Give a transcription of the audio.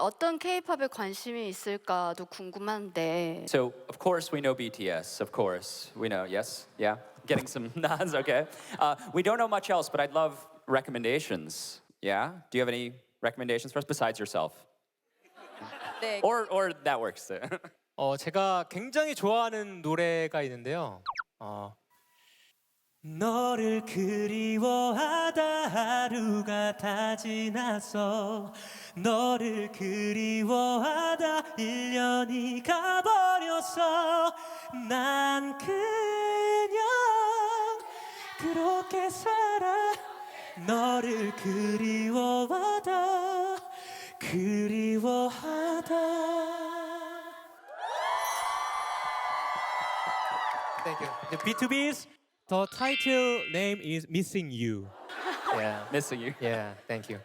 어떤 K-팝에 관심이 있을까도 궁금한데 So, of course, we know BTS. Of course, we know. Yes, yeah. Getting some nods. Okay. Uh, we don't know much else, but I'd love recommendations. Yeah. Do you have any recommendations for us besides yourself? 네. Or, or that works. 어, 제가 굉장히 좋아하는 노래가 있는데요. 어, 너를 그리워하다 하루가 다 지났어 너를 그리워하다 1년이 가버렸어 난 그냥 그렇게 살아. 너를 그리워하다 그리워하다. Thank you. The B2B's the title name is Missing You. Yeah. Missing you. Yeah, thank you.